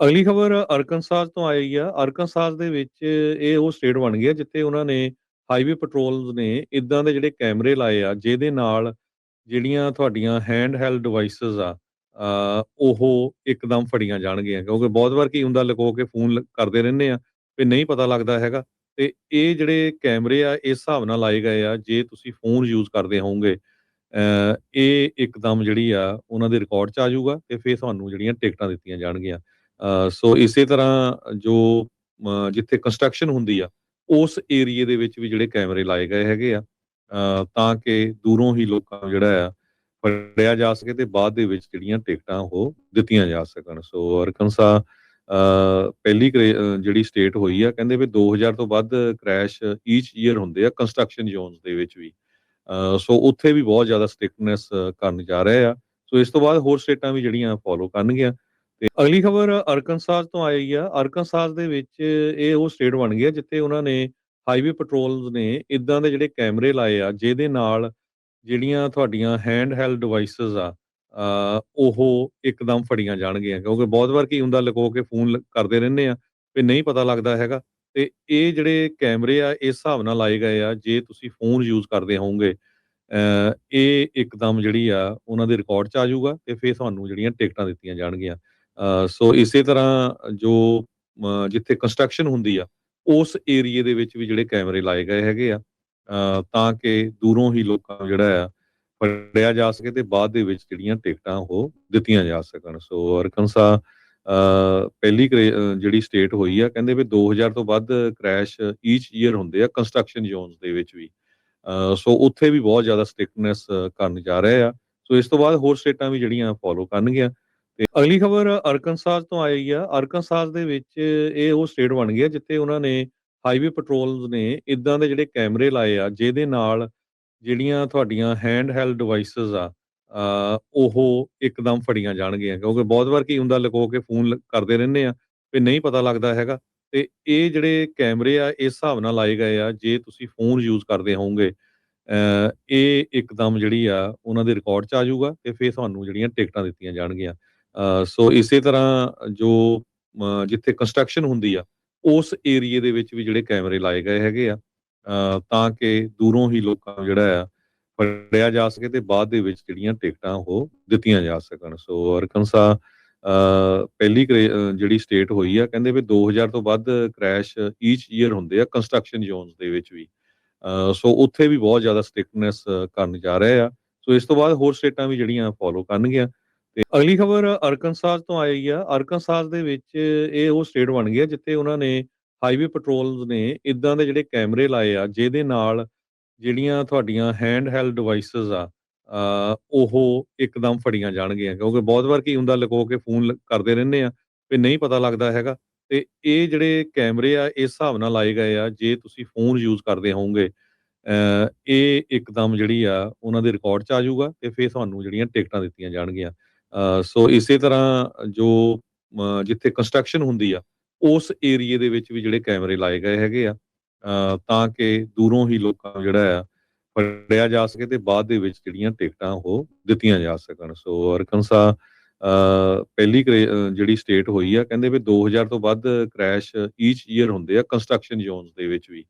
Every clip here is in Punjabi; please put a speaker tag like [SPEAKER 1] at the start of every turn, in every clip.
[SPEAKER 1] ਅਗਲੀ ਖਬਰ ਅਰਕਨਸਾਸ ਤੋਂ ਆਈ ਆ। ਅਰਕਨਸਾਸ ਦੇ ਵਿੱਚ ਇਹ ਉਹ ਸਟੇਟ ਬਣ ਗਿਆ ਜਿੱਥੇ ਉਹਨਾਂ ਨੇ ਹਾਈਵੇ ਪੈਟਰੋਲ ਨੇ ਇਦਾਂ ਦੇ ਜਿਹੜੇ ਕੈਮਰੇ ਲਾਏ ਆ, ਜਿਹਦੇ ਨਾਲ ਜਿਹੜੀਆਂ ਤੁਹਾਡੀਆਂ ਹੈਂਡ ਹੈਲ ਡਿਵਾਈਸਸ ਆ ਉਹ ਇੱਕਦਮ ਫੜੀਆਂ ਜਾਣਗੀਆਂ। ਕਿਉਂਕਿ ਬਹੁਤ ਵਾਰ ਕੀ ਹੁੰਦਾ, ਲਕੋ ਕੇ ਫੋਨ ਕਰਦੇ ਰਹਿੰਦੇ ਆ ਵੀ ਨਹੀਂ ਪਤਾ ਲੱਗਦਾ ਹੈਗਾ। ਤੇ ਇਹ ਜਿਹੜੇ ਕੈਮਰੇ ਆ, ਇਸ ਹਿਸਾਬ ਨਾਲ ਲਾਏ ਗਏ ਆ, ਜੇ ਤੁਸੀਂ ਫੋਨ ਯੂਜ਼ ਕਰਦੇ ਹੋਵੋਗੇ ਇਹ ਇੱਕਦਮ ਜਿਹੜੀ ਆ, ਉਹਨਾਂ ਦੇ ਰਿਕਾਰਡ ਚ ਆ ਜਾਊਗਾ ਤੇ ਫੇਰ ਤੁਹਾਨੂੰ ਜਿਹੜੀਆਂ ਟਿਕਟਾਂ ਦਿੱਤੀਆਂ ਜਾਣਗੀਆਂ। ਸੋ ਇਸੇ ਤਰ੍ਹਾਂ ਜੋ ਜਿੱਥੇ ਕੰਸਟਰਕਸ਼ਨ ਹੁੰਦੀ ਆ, ਉਸ ਏਰੀਏ ਦੇ ਵਿੱਚ ਵੀ ਜਿਹੜੇ ਕੈਮਰੇ ਲਾਏ ਗਏ ਹੈਗੇ ਆ ਤਾਂ ਕਿ ਦੂਰੋਂ ਹੀ ਲੋਕਾਂ ਨੂੰ ਜਿਹੜਾ ਆ, ਫੜਿਆ ਜਾ ਸਕੇ ਤੇ ਬਾਅਦ ਦੇ ਵਿੱਚ ਜਿਹੜੀਆਂ ਟਿਕਟਾਂ ਉਹ ਦਿੱਤੀਆਂ ਜਾ ਸਕਣ। ਸੋ ਅਰਕਨਸਾ ਪਹਿਲੀ ਜਿਹੜੀ ਸਟੇਟ ਹੋਈ ਆ, ਕਹਿੰਦੇ ਵੀ 2000 ਤੋਂ ਵੱਧ ਕ੍ਰੈਸ਼ ਈਚ ਈਅਰ ਹੁੰਦੇ ਆ ਕੰਸਟਰਕਸ਼ਨ ਜ਼ੋਨਸ ਦੇ ਵਿੱਚ ਵੀ। ਸੋ ਉੱਥੇ ਵੀ ਬਹੁਤ ਜ਼ਿਆਦਾ ਸਟ੍ਰਿਕਟਨੈਸ ਕਰਨ ਜਾ ਰਹੇ ਆ। ਸੋ ਇਸ ਤੋਂ ਬਾਅਦ ਹੋਰ ਸਟੇਟਾਂ ਵੀ ਜਿਹੜੀਆਂ ਫੋਲੋ ਕਰਨਗੀਆਂ। ਤੇ ਅਗਲੀ ਖਬਰ ਅਰਕਨਸਾਜ ਤੋਂ ਆਈ ਆ। ਅਰਕਨਸਾਜ ਦੇ ਵਿੱਚ ਇਹ ਉਹ ਸਟੇਟ ਬਣ ਗਿਆ ਜਿੱਥੇ ਉਹਨਾਂ ਨੇ ਹਾਈਵੇ ਪੈਟਰੋਲ ਨੇ ਇਦਾਂ ਦੇ ਜਿਹੜੇ ਕੈਮਰੇ ਲਾਏ ਆ, ਜਿਹਦੇ ਨਾਲ ਜਿਹੜੀਆਂ ਤੁਹਾਡੀਆਂ ਹੈਂਡ ਹੈਲਡ ਡਿਵਾਈਸਸ ਆ ਉਹ ਇੱਕਦਮ ਫੜੀਆਂ ਜਾਣਗੀਆਂ। ਕਿਉਂਕਿ ਬਹੁਤ ਵਾਰ ਕੀ ਹੁੰਦਾ, ਲਕੋ ਕੇ ਫੋਨ ਕਰਦੇ ਰਹਿੰਦੇ ਆ ਵੀ ਨਹੀਂ ਪਤਾ ਲੱਗਦਾ ਹੈਗਾ। ਤੇ ਇਹ ਜਿਹੜੇ ਕੈਮਰੇ ਆ, ਇਸ ਹਿਸਾਬ ਨਾਲ ਲਾਏ ਗਏ ਆ, ਜੇ ਤੁਸੀਂ ਫੋਨ ਯੂਜ਼ ਕਰਦੇ ਹੋਵੋਗੇ ਇਹ ਇੱਕਦਮ ਜਿਹੜੀ ਆ, ਉਹਨਾਂ ਦੇ ਰਿਕਾਰਡ ਚ ਆ ਜਾਊਗਾ ਤੇ ਫੇਰ ਤੁਹਾਨੂੰ ਜਿਹੜੀਆਂ ਟਿਕਟਾਂ ਦਿੱਤੀਆਂ ਜਾਣਗੀਆਂ। ਸੋ ਇਸੇ ਤਰ੍ਹਾਂ ਜੋ ਜਿੱਥੇ ਕੰਸਟਰਕਸ਼ਨ ਹੁੰਦੀ ਆ, ਉਸ ਏਰੀਏ ਦੇ ਵਿੱਚ ਵੀ ਜਿਹੜੇ ਕੈਮਰੇ ਲਾਏ ਗਏ ਹੈਗੇ ਆ ਤਾਂ ਕਿ ਦੂਰੋਂ ਹੀ ਲੋਕਾਂ ਨੂੰ ਜਿਹੜਾ ਆ, ਫੜਿਆ ਜਾ ਸਕੇ ਤੇ ਬਾਅਦ ਦੇ ਵਿੱਚ ਜਿਹੜੀਆਂ ਟਿਕਟਾਂ ਉਹ ਦਿੱਤੀਆਂ ਜਾ ਸਕਣ। ਸੋ ਅਰਕਨਸਾ ਪਹਿਲੀ ਜਿਹੜੀ ਸਟੇਟ ਹੋਈ ਆ, ਕਹਿੰਦੇ ਵੀ 2000 ਤੋਂ ਵੱਧ ਕ੍ਰੈਸ਼ ਈਚ ਈਅਰ ਹੁੰਦੇ ਆ ਕੰਸਟਰਕਸ਼ਨ ਜ਼ੋਨਸ ਦੇ ਵਿੱਚ ਵੀ। ਸੋ ਉੱਥੇ ਵੀ ਬਹੁਤ ਜ਼ਿਆਦਾ ਸਟ੍ਰਿਕਟਨੈਸ ਕਰਨ ਜਾ ਰਹੇ ਆ। ਸੋ ਇਸ ਤੋਂ ਬਾਅਦ ਹੋਰ ਸਟੇਟਾਂ ਵੀ ਜਿਹੜੀਆਂ ਫੋਲੋ ਕਰਨਗੀਆਂ। ਤੇ ਅਗਲੀ ਖਬਰ ਅਰਕਨਸਾਜ਼ ਤੋਂ ਆਈ ਆ। ਅਰਕਨਸਾਜ਼ ਦੇ ਵਿੱਚ ਇਹ ਉਹ ਸਟੇਟ ਬਣ ਗਿਆ ਜਿੱਥੇ ਉਹਨਾਂ ਨੇ ਹਾਈਵੇ ਪੈਟਰੋਲ ਨੇ ਇਦਾਂ ਦੇ ਜਿਹੜੇ ਕੈਮਰੇ ਲਾਏ ਆ, ਜਿਹਦੇ ਨਾਲ ਜਿਹੜੀਆਂ ਤੁਹਾਡੀਆਂ ਹੈਂਡ ਹੈਲਡ ਡਿਵਾਈਸਸ ਆ ਉਹ ਇੱਕਦਮ ਫੜੀਆਂ ਜਾਣਗੀਆਂ। ਕਿਉਂਕਿ ਬਹੁਤ ਵਾਰ ਕੀ ਹੁੰਦਾ, ਲਕੋ ਕੇ ਫੋਨ ਕਰਦੇ ਰਹਿੰਦੇ ਆ ਵੀ ਨਹੀਂ ਪਤਾ ਲੱਗਦਾ ਹੈਗਾ। ਤੇ ਇਹ ਜਿਹੜੇ ਕੈਮਰੇ ਆ, ਇਸ ਹਿਸਾਬ ਨਾਲ ਲਾਏ ਗਏ ਆ, ਜੇ ਤੁਸੀਂ ਫੋਨ ਯੂਜ਼ ਕਰਦੇ ਹੋਵੋਗੇ ਇਹ ਇੱਕਦਮ ਜਿਹੜੀ ਆ, ਉਹਨਾਂ ਦੇ ਰਿਕਾਰਡ ਚ ਆ ਜਾਊਗਾ ਤੇ ਫੇਰ ਤੁਹਾਨੂੰ ਜਿਹੜੀਆਂ ਟਿਕਟਾਂ ਦਿੱਤੀਆਂ ਜਾਣਗੀਆਂ। ਸੋ ਇਸੇ ਤਰ੍ਹਾਂ ਜੋ ਜਿੱਥੇ ਕੰਸਟਰਕਸ਼ਨ ਹੁੰਦੀ ਆ, ਉਸ ਏਰੀਏ ਦੇ ਵਿੱਚ ਵੀ ਜਿਹੜੇ ਕੈਮਰੇ ਲਾਏ ਗਏ ਹੈਗੇ ਆ ਤਾਂ ਕਿ ਦੂਰੋਂ ਹੀ ਲੋਕਾਂ ਨੂੰ ਜਿਹੜਾ ਆ, ਫੜਿਆ ਜਾ ਸਕੇ ਤੇ ਬਾਅਦ ਦੇ ਵਿੱਚ ਜਿਹੜੀਆਂ ਟਿਕਟਾਂ ਉਹ ਦਿੱਤੀਆਂ ਜਾ ਸਕਣ। ਸੋ ਅਰਕਨਸਾ ਪਹਿਲੀ ਜਿਹੜੀ ਸਟੇਟ ਹੋਈ ਆ, ਕਹਿੰਦੇ ਵੀ 2000 ਤੋਂ ਵੱਧ ਕ੍ਰੈਸ਼ ਈਚ ਈਅਰ ਹੁੰਦੇ ਆ ਕੰਸਟਰਕਸ਼ਨ ਜ਼ੋਨਸ ਦੇ ਵਿੱਚ ਵੀ। ਸੋ ਉੱਥੇ ਵੀ ਬਹੁਤ ਜ਼ਿਆਦਾ ਸਟ੍ਰਿਕਟਨੈਸ ਕਰਨ ਜਾ ਰਹੇ ਆ। ਸੋ ਇਸ ਤੋਂ ਬਾਅਦ ਹੋਰ ਸਟੇਟਾਂ ਵੀ ਜਿਹੜੀਆਂ ਫੋਲੋ ਕਰਨਗੀਆਂ। ਤੇ ਅਗਲੀ ਖਬਰ ਅਰਕਨਸਾਸ ਤੋਂ ਆਈ ਆ। ਅਰਕਨਸਾਜ਼ ਦੇ ਵਿੱਚ ਇਹ ਉਹ ਸਟੇਟ ਬਣ ਗਿਆ ਜਿੱਥੇ ਉਹਨਾਂ ਨੇ ਹਾਈਵੇ ਪੈਟਰੋਲਸ ਨੇ ਇਦਾਂ ਦੇ ਜਿਹੜੇ ਕੈਮਰੇ ਲਾਏ ਆ, ਜਿਹਦੇ ਨਾਲ ਜਿਹੜੀਆਂ ਤੁਹਾਡੀਆਂ ਹੈਂਡ ਹੈਲਡ ਡਿਵਾਈਸਸ ਆ ਉਹ ਇੱਕਦਮ ਫੜੀਆਂ ਜਾਣਗੀਆਂ। ਕਿਉਂਕਿ ਬਹੁਤ ਵਾਰ ਕੀ ਹੁੰਦਾ, ਲੁਕੋ ਕੇ ਫੋਨ ਕਰਦੇ ਰਹਿੰਦੇ ਆ ਵੀ ਨਹੀਂ ਪਤਾ ਲੱਗਦਾ ਹੈਗਾ। ਤੇ ਇਹ ਜਿਹੜੇ ਕੈਮਰੇ ਆ, ਇਸ ਹਿਸਾਬ ਨਾਲ ਲਾਏ ਗਏ ਆ, ਜੇ ਤੁਸੀਂ ਫੋਨ ਯੂਜ਼ ਕਰਦੇ ਹੋਵੋਗੇ ਇਹ ਇੱਕਦਮ ਜਿਹੜੀ ਆ, ਉਹਨਾਂ ਦੇ ਰਿਕਾਰਡ 'ਚ ਆ ਜਾਊਗਾ ਤੇ ਫਿਰ ਤੁਹਾਨੂੰ ਜਿਹੜੀਆਂ ਟਿਕਟਾਂ ਦਿੱਤੀਆਂ ਜਾਣਗੀਆਂ। ਸੋ ਇਸੇ ਤਰ੍ਹਾਂ ਜੋ ਜਿੱਥੇ ਕੰਸਟਰਕਸ਼ਨ ਹੁੰਦੀ ਆ ਉਸ ਏਰੀਏ ਦੇ ਵਿੱਚ ਵੀ ਜਿਹੜੇ ਕੈਮਰੇ ਲਾਏ ਗਏ ਹੈਗੇ ਆ ਤਾਂ ਕਿ ਦੂਰੋਂ ਹੀ ਲੋਕਾਂ ਨੂੰ ਜਿਹੜਾ ਆ ਫੜਿਆ ਜਾ ਸਕੇ ਤੇ ਬਾਅਦ ਦੇ ਵਿੱਚ ਜਿਹੜੀਆਂ ਟਿਕਟਾਂ ਉਹ ਦਿੱਤੀਆਂ ਜਾ ਸਕਣ। ਸੋ ਅਰਕਨਸਾ ਅ, ਪਹਿਲੀ ਕਰੇ- ਜਿਹੜੀ ਸਟੇਟ ਹੋਈ ਆ ਕਹਿੰਦੇ ਵੀ 2000 ਤੋਂ ਵੱਧ ਕ੍ਰੈਸ਼ ਈਚ ਈਅਰ ਹੁੰਦੇ ਆ ਕੰਸਟਰਕਸ਼ਨ ਜ਼ੋਨਸ ਦੇ ਵਿੱਚ ਵੀ।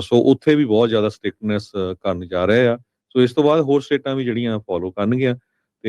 [SPEAKER 1] ਸੋ ਉੱਥੇ ਵੀ ਬਹੁਤ ਜ਼ਿਆਦਾ ਸਟ੍ਰਿਕਟਨੈਸ ਕਰਨ ਜਾ ਰਹੇ ਆ। ਸੋ ਇਸ ਤੋਂ ਬਾਅਦ ਹੋਰ ਸਟੇਟਾਂ ਵੀ ਜਿਹੜੀਆਂ ਫੋਲੋ ਕਰਨਗੀਆਂ।